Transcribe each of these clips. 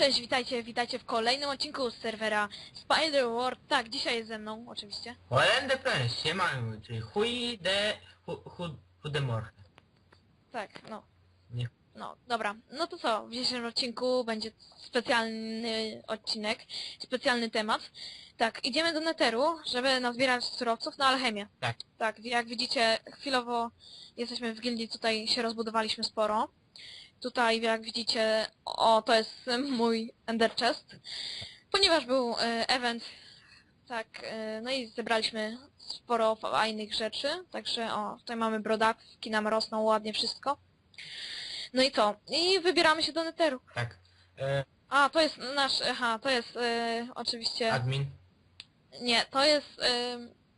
Cześć, witajcie, witajcie w kolejnym odcinku z serwera Spider World. Tak, dzisiaj jest ze mną, oczywiście. Holende Press, siemano, czyli chuj de... Hu, hu, hudemor. Tak, no. Nie. No, dobra. No to co, w dzisiejszym odcinku będzie specjalny odcinek, specjalny temat. Tak, idziemy do Netheru, żeby nazbierać surowców na alchemię. Tak. Tak, jak widzicie, chwilowo jesteśmy w gildii, tutaj się rozbudowaliśmy sporo. Tutaj, jak widzicie, o, to jest mój Ender Chest. Ponieważ był e, event, tak, e, no i zebraliśmy sporo fajnych rzeczy, także o, tutaj mamy brodawki, nam rosną ładnie wszystko. No i co? I wybieramy się do Netheru. Tak. E, A, to jest nasz, aha, to jest e, oczywiście, admin. nie, to jest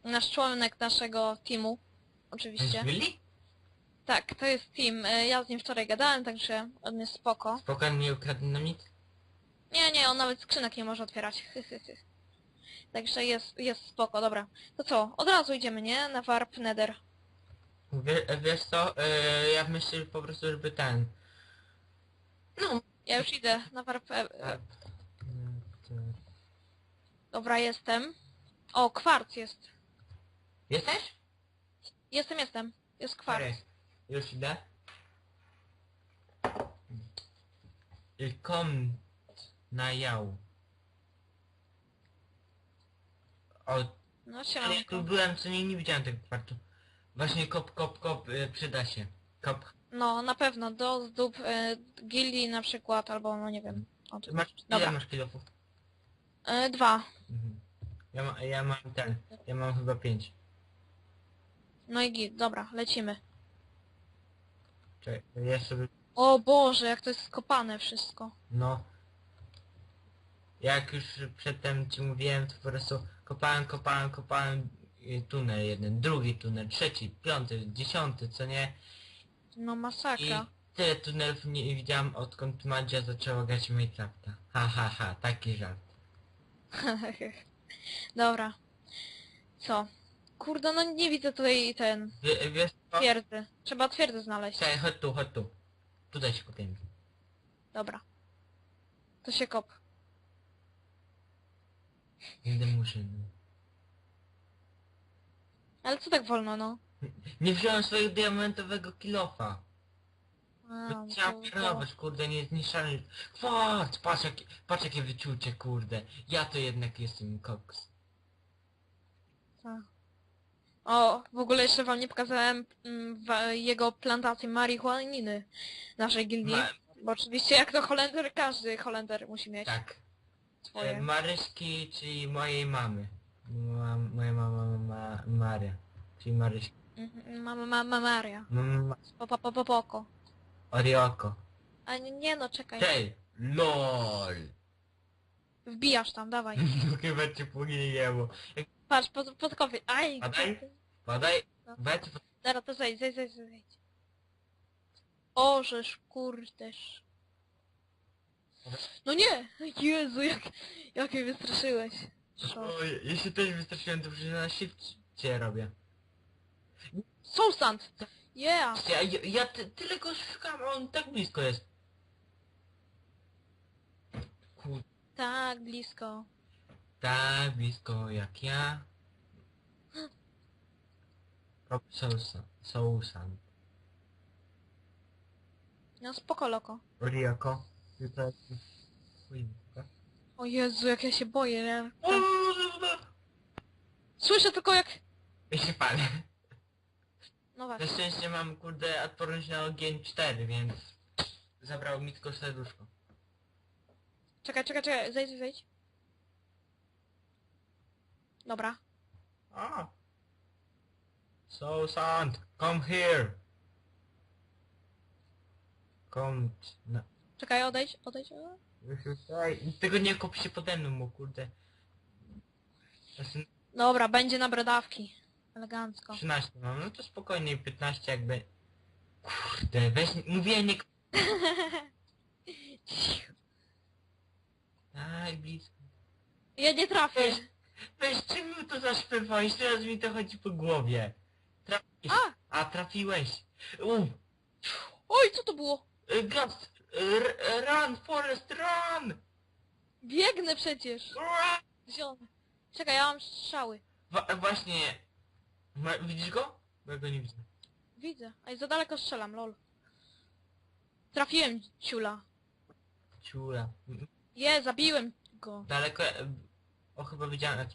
nasz członek naszego teamu, oczywiście. Byli? Tak, to jest team, e, ja z nim wczoraj gadałem, także on jest spoko. Spokojnie nie ukradł. Nie, nie, on nawet skrzynek nie może otwierać. Także jest, jest spoko, dobra. To co, od razu idziemy, nie? Na Warp Nether. Wie, wiesz co, e, ja myślę po prostu, żeby ten... No... Ja już idę na Warp... E, e, e, dobra, jestem. O, kwarc jest. Jesteś? Jestem, jestem. Jest kwarc. Sorry. Już idę. I kom na jał. O, No ja tu siemanko. byłem, co nie, nie widziałem tego kwartu. Właśnie kop, kop, kop, y, przyda się. Kop. No, na pewno, do zdób e, gildii na przykład, albo no nie wiem. O, Ty czym. masz, ile Dobra. masz kilofów? E, dwa. Mhm. Ja, ma, ja mam ten, ja mam chyba pięć. No i git, dobra, lecimy. Czekaj, ja sobie, O Boże, jak to jest skopane wszystko. no... Jak już przedtem ci mówiłem, to po prostu kopałem, kopałem, kopałem y, tunel jeden, drugi tunel, trzeci, piąty, dziesiąty, co nie? No I masakra. tyle tunelów nie widziałem odkąd Madzia zaczęła grać w Minecrafta. Ha ha ha, taki żart. Dobra. Co? Kurde, no nie widzę tutaj ten... Wie, wiesz co? Twierdzy. Trzeba twierdzę znaleźć. Czekaj, chodź tu, chodź tu. Tutaj się kopiemy. Dobra. To się kop. Będę murzyn. Ale co tak wolno, no? Nie wziąłem swojego diamentowego kilofa. A, To no Trzeba to- to- pilnować, kurde, nie zniszczalny. Kwart, patrz jakie, patrz jakie wyczucie, kurde. Ja to jednak jestem koks. tak. O, w ogóle jeszcze wam nie pokazałem mm, wa- jego plantacji marihuaniny naszej gildii. Ma, Bo oczywiście jak to Holender, każdy Holender musi mieć tak. E, swoje. Maryśki, czyli mojej mamy. Ma, moja mama ma, Maria. Czyli Maryśki. Mhm, Mama, mama Maria. Mama Po, po, po, po, poko. Orioko. A nie, nie no, czekaj. Tej! LOL! Wbijasz tam, dawaj. Chyba cię pognijeło. Jak Patrz, pod, pod. Aj, Padaj. kurde. Padaj, No. weź, Dobra, to zejdź, zejdź, zejdź, zejdź. Ożesz, kurdeż. No nie! Jezu, jak, jak mnie wystraszyłeś. Szok. O, ja się też wystraszyłem, to przecież na shifcie robię. Są stand! Yeah! Ja, ja, ja ty, tyle go szukam, a on tak blisko jest. Kur... Tak, blisko. Tak blisko jak ja. Rob sousa, sousan. No spoko, loko. Jutro... Tak? O Jezu, jak ja się boję, nie? O, Słyszę tylko jak... Ja się palę. No Na właśnie. szczęście mam kurde odporność na ogień 4, więc zabrało mi tylko serduszko. Czekaj, czekaj, czekaj, zejdź, zejdź. Dobra. Ah. So Sant, come here. Come. Na... Czekaj, odejdź, odejdź. o. Ej, Tego nie kop się pode mną, bo kurde. Znaczy, Dobra, będzie na brodawki. Elegancko. 13 mam, no to spokojnie 15 jakby. Kurde, weź, mówię nie... Daj blisko. Ja nie trafię. Weź, czemu to zaśpiewałeś? Teraz mi to chodzi po głowie. Trafiłeś. A! A, trafiłeś. Uff. Oj, co to było? Y, Ghost, r- run, Forest, run! Biegnę przecież! Zielony. Czekaj, ja mam strzały. Wa- właśnie... Ma, widzisz go? Bo ja go nie widzę. Widzę. A za daleko strzelam, lol. Trafiłem ciula. Ciula. Je, zabiłem go. Daleko... O, chyba widziałem...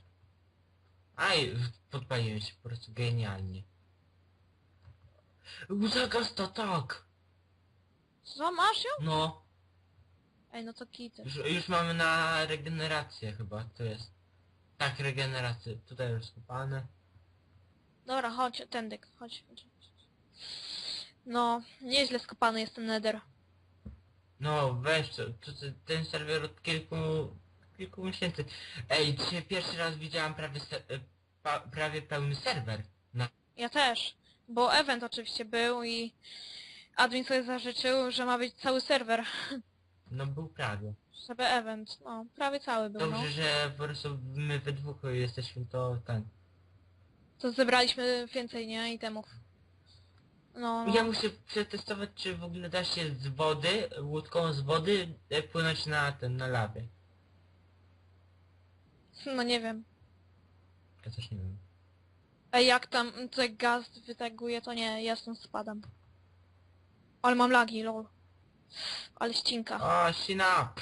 Aj, podpaliłem się po prostu genialnie. Zagasta tak! Co, masz ją? No, Ej, no to kity. już, już mamy na regenerację chyba, to jest. Tak, regenerację. Tutaj już skopane. Dobra, chodź, tędy, chodź. chodź. No, nieźle skopany jest ten nether. No, weź to, to, to ten serwer od kilku, kilku miesięcy. Ej, dzisiaj pierwszy raz widziałam prawie, se, e, pa, prawie pełny serwer. Na, Ja też, bo event oczywiście był i admin sobie zażyczył, że ma być cały serwer, no był prawie. żeby event, no, prawie cały był, no. Dobrze, że po prostu my we dwóch jesteśmy, to ten. To zebraliśmy więcej, nie, itemów. No, no. Ja muszę przetestować, czy w ogóle da się z wody, łódką z wody e, płynąć na ten, na lawie. No nie wiem. Ja też nie wiem. Ej, jak tam tutaj gaz wytaguje, to nie, ja stąd spadam. Ale mam lagi, lol. Ale ścinka. O, sina!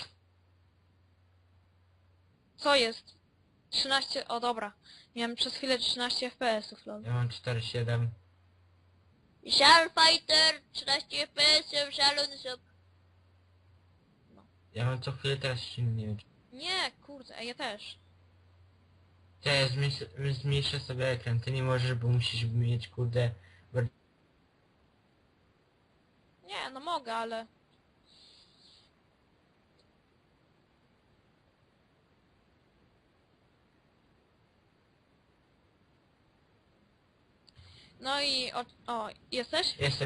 Co jest? 13, o dobra. Miałem przez chwilę 13 FPS-ów, lol. Ja mam 4,7. Shell Fighter, 13 FPS, szalony shop. Ja mam co chwilę teraz silny, nie wiem. Nie, kurde, ej, ja też. Cześć, zmniejszę, zmniejszę sobie ekran, ty nie możesz, bo musisz mieć kurde... Nie, no mogę, ale... No i... O, o jesteś? Jestem